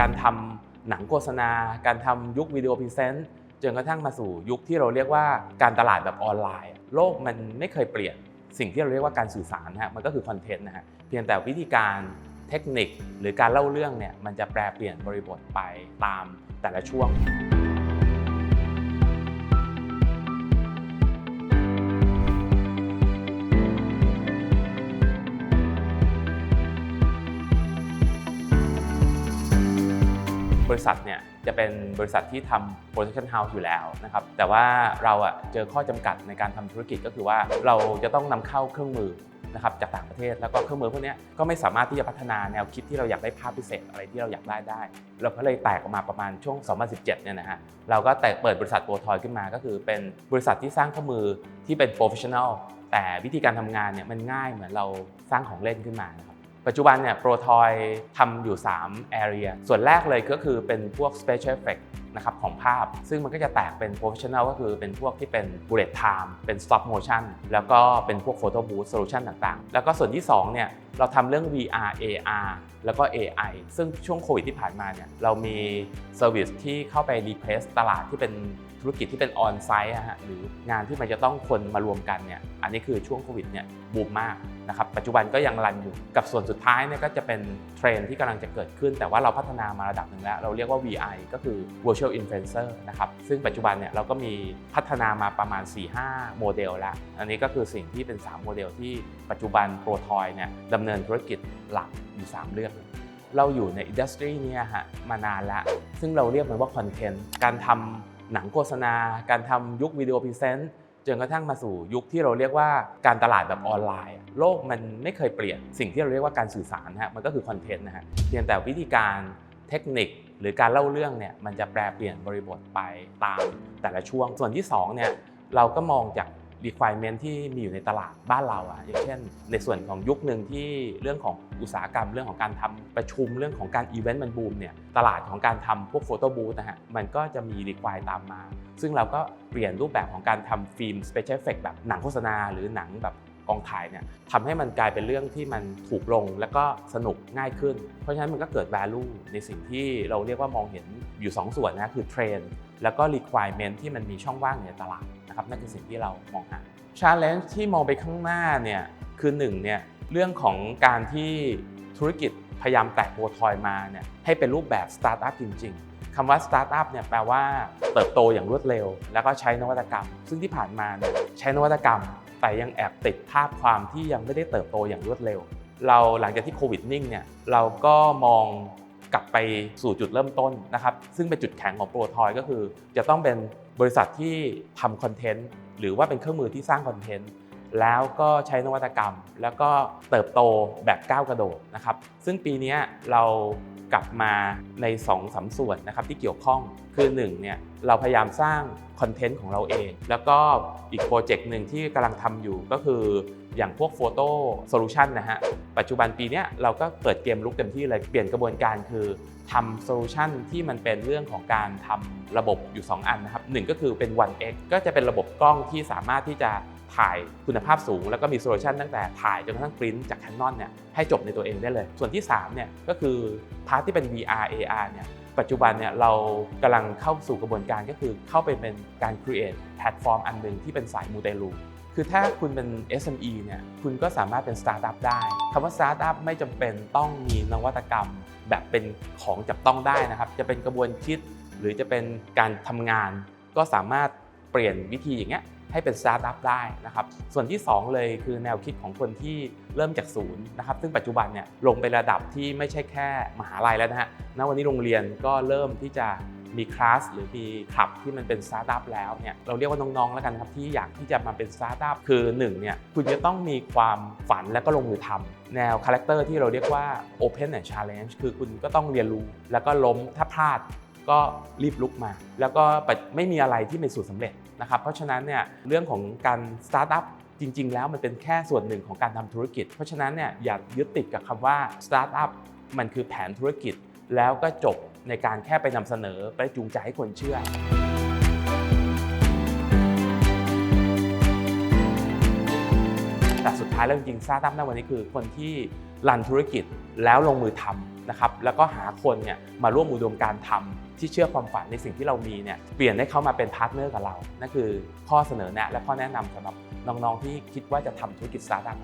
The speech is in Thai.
การทำหนังโฆษณา การทำยุควิดีโอพรีเซนต์จนกระทั่งมาสู่ยุคที่เราเรียกว่าการตลาดแบบออนไลน์ โลกมันไม่เคยเปลี่ยนสิ่งที่เราเรียกว่าการสื่อสารนะฮะมันก็คือคอนเทนต์นะฮะเพียงแต่วิธีการเทคนิคหรือการเล่าเรื่องเนี่ยมันจะแปรเปลี่ยนบริบทไปตามแต่ละช่วง บริษัทเนี่ยจะเป็นบริษัทที่ทำ production house อยู่แล้วนะครับ แต่ว่าเราอะเจอข้อจำกัดในการทำธุรกิจก็คือว่าเราจะต้องนำเข้าเครื่องมือนะครับจากต่างประเทศแล้วก็เครื่องมือพวกนี้ก็ไม่สามารถที่จะพัฒนาแนวคิดที่เราอยากได้ภาพพิเศษอะไรที่เราอยากได้ได้ เราก็เลยแตกออกมาประมาณช่วง 2017 เนี่ยนะฮะเราก็แตกเปิดบริษัทโปรทอยขึ้นมา ก็คือเป็นบริษัทที่สร้างเครื่องมือที่เป็น professional แต่วิธีการทำงานเนี่ยมันง่ายเหมือนเราสร้างของเล่นขึ้นมานะครับ ปัจจุบันเนี่ยโปรทอยทำอยู่ 3 area ส่วนแรกเลยก็คือเป็นพวก special effect นะครับของภาพ ซึ่งมันก็จะแตกเป็น professional ก็คือเป็นพวกที่เป็น bullet time เป็น stop motion แล้วก็เป็นพวก photo booth solution ต่างๆ แล้วก็ส่วนที่ 2 เนี่ยเราทำเรื่อง VR AR แล้วก็ AI ซึ่งช่วงโควิดที่ผ่านมาเนี่ยเรามี service ที่เข้าไป replace ตลาดที่เป็นธุรกิจที่เป็นออนไซต์ฮะหรืองานที่มันจะต้องคนมารวมกันเนี่ยอันนี้คือช่วงโควิดเนี่ยบูมมาก นะครับปัจจุบันก็ยังรันอยู่กับส่วนสุดท้ายเนี่ยก็จะเป็นเทรนที่กำลังจะเกิดขึ้น แต่ว่าเราพัฒนามาระดับหนึ่งแล้ว เราเรียกว่า VI ก็คือ Virtual Influencer นะครับซึ่งปัจจุบันเนี่ยเราก็มีพัฒนามาประมาณ 4-5 โมเดลแล้ว อันนี้ก็คือสิ่งที่เป็น 3 โมเดลที่ปัจจุบันโปรทอยเนี่ยดำเนินธุรกิจหลักอยู่3เรื่องเราอยู่ในอินดัสทรีเนี่ยฮะมานานแล้ว ซึ่งเราเรียกมันว่าคอนเทนต์การทำหนังโฆษณา การทำยุควิดีโอพรีเซนต์ จนกระทั่งมาสู่ยุคที่เราเรียกว่าการตลาดแบบออนไลน์ โลกมันไม่เคยเปลี่ยนสิ่งที่เราเรียกว่าการสื่อสารนะฮะมันก็คือคอนเทนต์นะฮะเพียงแต่วิธีการเทคนิคหรือการเล่าเรื่องเนี่ยมันจะแปรเปลี่ยนบริบทไปตามแต่ละช่วงส่วนที่2เนี่ยเราก็มองจาก requirement ที่มีอยู่ในตลาดบ้านเราอะอย่างเช่น ในส่วนของยุคหนึ่งที่เรื่องของอุตสาหกรรมเรื่องของการทำประชุมเรื่องของการอีเวนต์มันบูมเนี่ยตลาดของการทำพวกโฟโต้บูธนะฮะมันก็จะมี require ตามมา ซึ่งเราก็เปลี่ยนรูปแบบของการทำฟิล์ม special effect แบบหนังโฆษณา หรือหนังแบบ กองถ่ายเนี่ยทำให้มันกลายเป็นเรื่องที่มันถูกลงแล้วก็สนุกง่ายขึ้น เพราะฉะนั้นมันก็เกิด value ในสิ่งที่เราเรียกว่ามองเห็นอยู่ 2 ส่วนนะคือเทรนแล้วก็ requirement ที่มันมีช่องว่างในตลาดนะครับนั่นคือสิ่งที่เรามองหา challenge ที่มองไปข้างหน้าเนี่ยคือหนึ่งเนี่ยเรื่องของการที่ธุรกิจพยายามแตกโปรทอยมาเนี่ยให้เป็นรูปแบบสตาร์ทอัพจริง ๆคำว่าสตาร์ทอัพเนี่ยแปลว่าเติบโตอย่างรวดเร็ว แล้วก็ใช้นวัตกรรม ซึ่งที่ผ่านมาเนี่ยใช้นวัตกรรม แต่ยังแอบติดภาพความที่ยังไม่ได้เติบโตอย่างรวดเร็ว เราหลังจากที่โควิดนิ่งเนี่ยเราก็มองกลับไปสู่จุดเริ่มต้นนะครับ ซึ่งเป็นจุดแข็งของโปรทอยก็คือ จะต้องเป็นบริษัทที่ทำคอนเทนต์หรือว่าเป็นเครื่องมือที่สร้างคอนเทนต์แล้วก็ใช้นวัตกรรม แล้วก็เติบโตแบบก้าวกระโดดนะครับ ซึ่งปีนี้เรา กลับมาใน2อสส่วนนะครับที่เกี่ยวข้องคือ1เนี่ยเราพยายามสร้างคอนเทนต์ของเราเอง แล้วก็อีกโปรเจกต์หนึ่งที่กำลังทำอยู่ก็คืออย่างพวกโฟโต้โซลูชันนะฮะ ปัจจุบันปีนี้เราก็เปิดเกมลุกเต็มที่เลยเปลี่ยนกระบวนการคือทำโซลูชันที่มันเป็นเรื่องของการทำระบบอยู่ 2 อันนะครับหนึ่งก็คือเป็น 1x ก็จะเป็นระบบกล้องที่สามารถที่จะ ถ่ายคุณภาพสูง แล้วก็มีโซลูชันตั้งแต่ถ่ายจนกระทั่งปริ้นจาก Canon เนี่ยให้จบในตัวเองได้เลย ส่วนที่3เนี่ยก็คือพาร์ทที่เป็น VR AR เนี่ยปัจจุบันเนี่ยเรากำลังเข้าสู่กระบวนการก็คือเข้าไปเป็นการ create แพลตฟอร์มอันหนึ่งที่เป็นสายมูเตลูคือถ้าคุณเป็น SME เนี่ย คุณก็สามารถเป็นสตาร์ทอัพได้ คำว่าสตาร์ทอัพไม่จำเป็นต้องมีนวัตกรรม แบบเป็นของจับต้องได้นะครับ จะเป็นกระบวนคิด หรือจะเป็นการทำงาน ก็สามารถเปลี่ยนวิธีอย่างเงี้ย ให้เป็นสตาร์ทอัพได้นะครับ ส่วนที่ 2 เลยคือแนวคิดของคนที่เริ่มจากศูนย์นะครับ ซึ่งปัจจุบันเนี่ยลงไประดับที่ไม่ใช่แค่มหาลัยแล้วนะฮะ ณ วันนี้โรงเรียนก็เริ่มที่จะมีคลาสหรือมีคลับที่มันเป็นสตาร์ทอัพแล้วเนี่ยเราเรียกว่าน้องๆแล้วกันครับที่อยากที่จะมาเป็นสตาร์ทอัพคือ1เนี่ยคุณจะต้องมีความฝันและก็ลงมือทำแนวคาแรคเตอร์ที่เราเรียกว่า Open and Challenge คือคุณก็ต้องเรียนรู้แล้วก็ล้มถ้าพลาด ก็รีบลุกมา แล้วก็ไม่มีอะไรที่เป็นสูตรสำเร็จนะครับเพราะฉะนั้นเนี่ยเรื่องของการสตาร์ทอัพจริง ๆ แล้วมันเป็นแค่ส่วนหนึ่งของการทำธุรกิจ เพราะฉะนั้นเนี่ยอย่ายึดติดกับคำว่าสตาร์ทอัพมันคือแผนธุรกิจ แล้วก็จบในการแค่ไปนำเสนอไปจูงใจให้คนเชื่อแต่สุดท้ายแล้วจริงๆสตาร์ทอัพในวันนี้คือคนที่รันธุรกิจแล้วลงมือทำ นะครับแล้วก็หาคนเนี่ยมาร่วมอุดมการณ์ทำที่เชื่อความฝันในสิ่งที่เรามีเนี่ยเปลี่ยนให้เขามาเป็นพาร์ทเนอร์กับเรานั่นคือข้อเสนอแนะและข้อแนะนำสำหรับน้องๆที่คิดว่าจะทำธุรกิจสตาร์ทอัพ